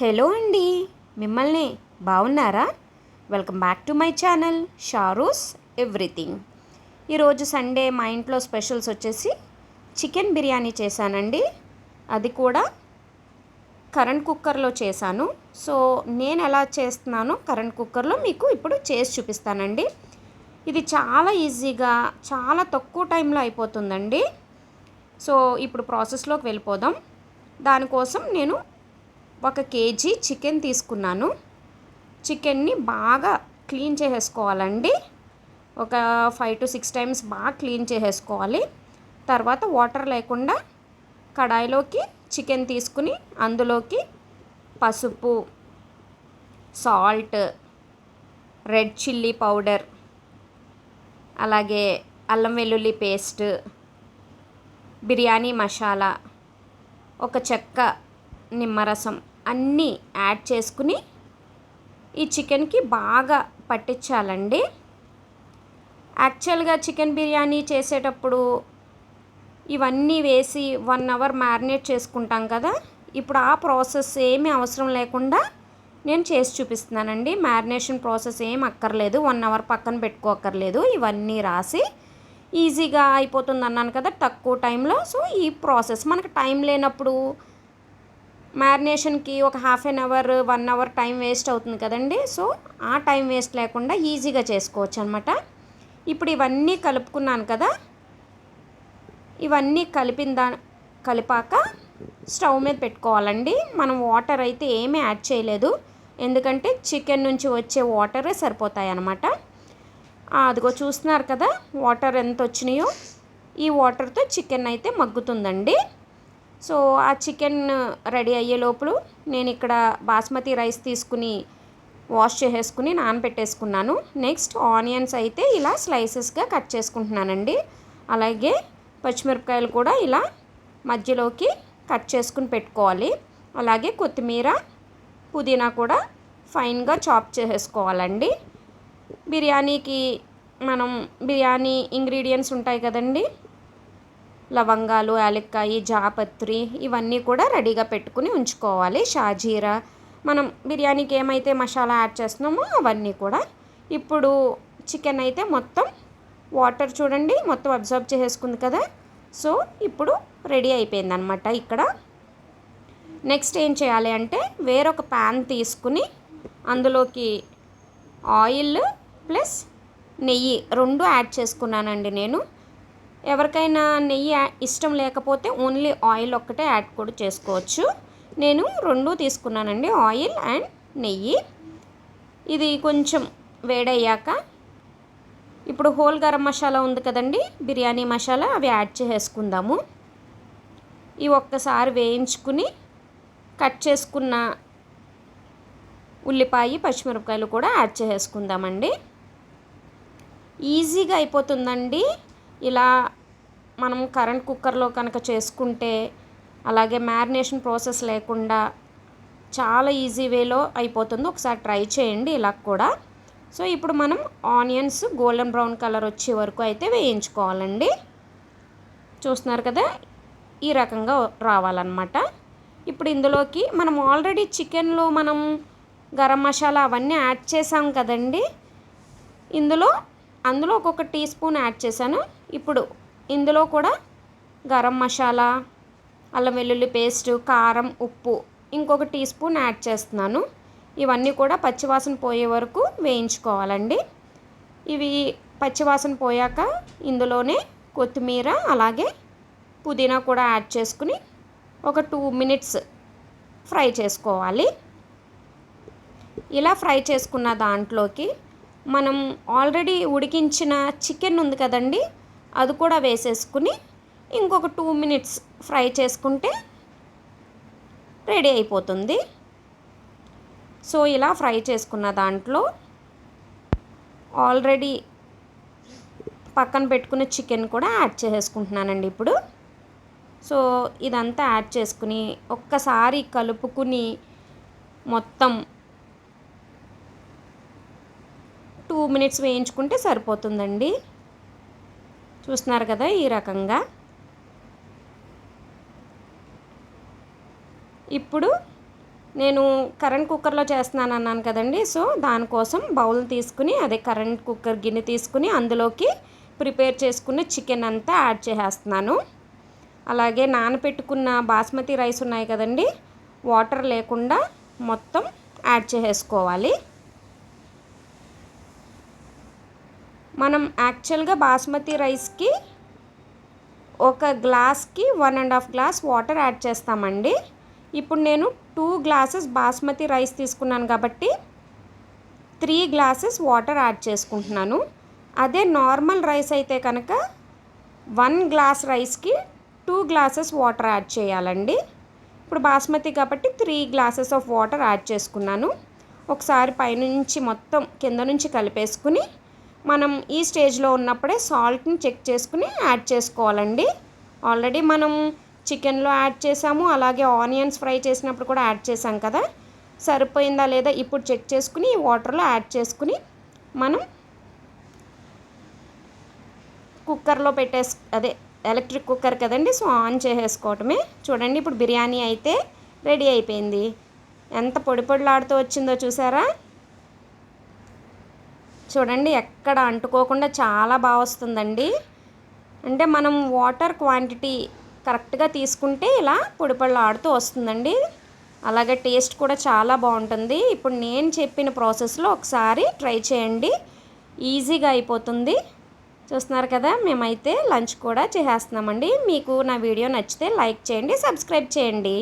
Hello అండి. మిమ్మల్ని బాగున్నారా welcome back to my channel Sharu's everything. ఈరోజు సండే మా ఇంట్లో స్పెషల్స్ వచ్చేసి చికెన్ బిర్యానీ చేశానండి. అది కూడా కరెంట్ కుక్కర్లో చేశాను. సో నేను ఎలా చేస్తున్నానో కరెంట్ కుక్కర్లో మీకు ఇప్పుడు చేసి చూపిస్తానండి. ఇది చాలా ఈజీగా చాలా తక్కువ టైంలో అయిపోతుందండి. సో ఇప్పుడు ప్రాసెస్లోకి వెళ్ళిపోదాం. దానికోసం నేను ఒక కేజీ చికెన్ తీసుకున్నాను. చికెన్ని బాగా క్లీన్ చేసేసుకోవాలండి. ఒక ఫైవ్ టు సిక్స్ టైమ్స్ బాగా క్లీన్ చేసేసుకోవాలి. తర్వాత వాటర్ లేకుండా కడాయిలోకి చికెన్ తీసుకుని అందులోకి పసుపు సాల్ట్ రెడ్ చిల్లీ పౌడర్ అలాగే అల్లం వెల్లుల్లి పేస్ట్ బిర్యానీ మసాలా ఒక చెక్క నిమ్మరసం అన్నీ యాడ్ చేసుకుని ఈ చికెన్కి బాగా పట్టించాలండి. యాక్చువల్గా చికెన్ బిర్యానీ చేసేటప్పుడు ఇవన్నీ వేసి వన్ అవర్ మ్యారినేట్ చేసుకుంటాం కదా. ఇప్పుడు ఆ ప్రాసెస్ ఏమీ అవసరం లేకుండా నేను చేసి చూపిస్తున్నానండి. మ్యారినేషన్ ప్రాసెస్ ఏం అక్కర్లేదు. వన్ అవర్ పక్కన పెట్టుకోకర్లేదు ఇవన్నీ రాసి ఈజీగా అయిపోతుంది అన్నాను కదా తక్కువ టైంలో. సో ఈ ప్రాసెస్ మనకు టైం లేనప్పుడు మ్యారినేషన్కి ఒక half an hour one hour time waste అవుతుంది కదండి. సో ఆ టైం వేస్ట్ లేకుండా ఈజీగా చేసుకోవచ్చు అనమాట ఇప్పుడు ఇవన్నీ కలుపుకున్నాను కదా. ఇవన్నీ కలిపిన దా కలిపాక స్టవ్ మీద పెట్టుకోవాలండి. మనం వాటర్ అయితే ఏమీ యాడ్ చేయలేదు. ఎందుకంటే చికెన్ నుంచి వచ్చే వాటరే సరిపోతాయి అన్నమాట. అదిగో చూస్తున్నారు కదా వాటర్ ఎంత వచ్చినాయో. ఈ వాటర్తో చికెన్ అయితే మగ్గుతుందండి. సో ఆ చికెన్ రెడీ అయ్యే లోపల నేను ఇక్కడ బాస్మతి రైస్ తీసుకుని వాష్ చేసేసుకుని నానబెట్టేసుకున్నాను. నెక్స్ట్ ఆనియన్స్ అయితే ఇలా స్లైసెస్గా కట్ చేసుకుంటున్నానండి. అలాగే పచ్చిమిరపకాయలు కూడా ఇలా మధ్యలోకి కట్ చేసుకుని పెట్టుకోవాలి. అలాగే కొత్తిమీర పుదీనా కూడా ఫైన్గా చాప్ చేసేసుకోవాలండి. బిర్యానీకి మనం బిర్యానీ ఇంగ్రీడియంట్స్ ఉంటాయి కదండి లవంగాలు యాలక్కాయి జాపత్రి ఇవన్నీ కూడా రెడీగా పెట్టుకుని ఉంచుకోవాలి. షాజీరా మనం బిర్యానీకి ఏమైతే మసాలా యాడ్ చేస్తున్నామో అవన్నీ కూడా. ఇప్పుడు చికెన్ అయితే మొత్తం వాటర్ చూడండి మొత్తం అబ్జర్వ్ చేసేసుకుంది కదా. సో ఇప్పుడు రెడీ అయిపోయిందనమాట ఇక్కడ. నెక్స్ట్ ఏం చేయాలి అంటే వేరొక ప్యాన్ తీసుకుని అందులోకి ఆయిల్ ప్లస్ నెయ్యి రెండు యాడ్ చేసుకున్నానండి నేను. ఎవరికైనా నెయ్యి ఇష్టం లేకపోతే ఓన్లీ ఆయిల్ ఒక్కటే యాడ్ కూడా చేసుకోవచ్చు. నేను రెండు తీసుకున్నానండి ఆయిల్ అండ్ నెయ్యి. ఇది కొంచెం వేడయ్యాక ఇప్పుడు హోల్ గరం మసాలా ఉంది కదండి బిర్యానీ మసాలా అవి యాడ్ చేసేసుకుందాము. ఇవి ఒక్కసారి వేయించుకుని కట్ చేసుకున్న ఉల్లిపాయ పచ్చిమిరపకాయలు కూడా యాడ్ చేసుకుందామండి ఈజీగా అయిపోతుందండి. ఇలా మనం కరెంట్ కుక్కర్లో కనుక చేసుకుంటే అలాగే మ్యారినేషన్ ప్రాసెస్ లేకుండా చాలా ఈజీ వేలో అయిపోతుంది. ఒకసారి ట్రై చేయండి ఇలా కూడా. సో ఇప్పుడు మనం ఆనియన్స్ గోల్డెన్ బ్రౌన్ కలర్ వచ్చే వరకు అయితే వేయించుకోవాలండి. చూస్తున్నారు కదా ఈ రకంగా రావాలన్నమాట. ఇప్పుడు ఇందులోకి మనం ఆల్రెడీ చికెన్లో మనం గరం మసాలా అవన్నీ యాడ్ చేసాం కదండి. ఇందులో అందులో ఒక్కొక్క టీ స్పూన్ యాడ్ చేశాను. ఇప్పుడు ఇందులో కూడా గరం మసాలా అల్లం వెల్లుల్లి పేస్ట్ కారం ఉప్పు ఇంకొక టీ స్పూన్ యాడ్ చేస్తున్నాను. ఇవన్నీ కూడా పచ్చివాసన పోయే వరకు వేయించుకోవాలండి. ఇవి పచ్చివాసన పోయాక ఇందులోనే కొత్తిమీర అలాగే పుదీనా కూడా యాడ్ చేసుకుని ఒక టూ మినిట్స్ ఫ్రై చేసుకోవాలి. ఇలా ఫ్రై చేసుకున్న దాంట్లోకి మనం ఆల్రెడీ ఉడికించిన చికెన్ ఉంది కదండి అది కూడా వేసేసుకుని ఇంకొక టూ మినిట్స్ ఫ్రై చేసుకుంటే రెడీ అయిపోతుంది. సో ఇలా ఫ్రై చేసుకున్న దాంట్లో ఆల్రెడీ పక్కన పెట్టుకున్న చికెన్ కూడా యాడ్ చేసేసుకుంటున్నానండి ఇప్పుడు. సో ఇదంతా యాడ్ చేసుకుని ఒక్కసారి కలుపుకుని మొత్తం టూ మినిట్స్ వేయించుకుంటే సరిపోతుందండి. చూస్తున్నారు కదా ఈ రకంగా. ఇప్పుడు నేను కరెంట్ కుక్కర్లో చేస్తున్నాను అన్నాను కదండి. సో దానికోసం బౌల్ తీసుకుని అదే కరెంట్ కుక్కర్ గిన్నె తీసుకుని అందులోకి ప్రిపేర్ చేసుకున్న చికెన్ అంతా యాడ్ చేసేస్తున్నాను. అలాగే నానపెట్టుకున్న బాస్మతి రైస్ ఉన్నాయి కదండి. వాటర్ లేకుండా మొత్తం యాడ్ చేసేసుకోవాలి. మనం యాక్చువల్గా బాస్మతి రైస్కి ఒక గ్లాస్కి one and half glass water add చేస్తామండి. ఇప్పుడు నేను టూ గ్లాసెస్ బాస్మతి రైస్ తీసుకున్నాను కాబట్టి త్రీ గ్లాసెస్ వాటర్ యాడ్ చేసుకుంటున్నాను. అదే నార్మల్ రైస్ అయితే కనుక వన్ గ్లాస్ రైస్కి టూ గ్లాసెస్ వాటర్ యాడ్ చేయాలండి. ఇప్పుడు బాస్మతి కాబట్టి three glasses of water add చేసుకున్నాను. ఒకసారి పైనుంచి మొత్తం కింద నుంచి కలిపేసుకుని మనం ఈ స్టేజ్లో ఉన్నప్పుడే సాల్ట్ని చెక్ చేసుకుని యాడ్ చేసుకోవాలండి. ఆల్రెడీ మనం చికెన్లో యాడ్ చేసాము అలాగే ఆనియన్స్ ఫ్రై చేసినప్పుడు కూడా యాడ్ చేసాం కదా. సరిపోయిందా లేదా ఇప్పుడు చెక్ చేసుకుని ఈ వాటర్లో యాడ్ చేసుకుని మనం కుక్కర్లో పెట్టేసి అదే ఎలక్ట్రిక్ కుక్కర్ కదండి సో ఆన్ చేసేసుకోవటమే. చూడండి ఇప్పుడు బిర్యానీ అయితే రెడీ అయిపోయింది. ఎంత పొడి పొడిలాడుతూ వచ్చిందో చూసారా? చూడండి ఎక్కడ అంటుకోకుండా చాలా బాగా వస్తుందండి. అంటే మనం వాటర్ క్వాంటిటీ కరెక్ట్గా తీసుకుంటే ఇలా పొడిపళ్ళు ఆడుతూ వస్తుందండి. అలాగే టేస్ట్ కూడా చాలా బాగుంటుంది. ఇప్పుడు నేను చెప్పిన ప్రాసెస్లో ఒకసారి ట్రై చేయండి. ఈజీగా అయిపోతుంది. చూస్తున్నారు కదా మేమైతే లంచ్ కూడా చేసేస్తున్నామండి. మీకు నా వీడియో నచ్చితే లైక్ చేయండి సబ్స్క్రైబ్ చేయండి.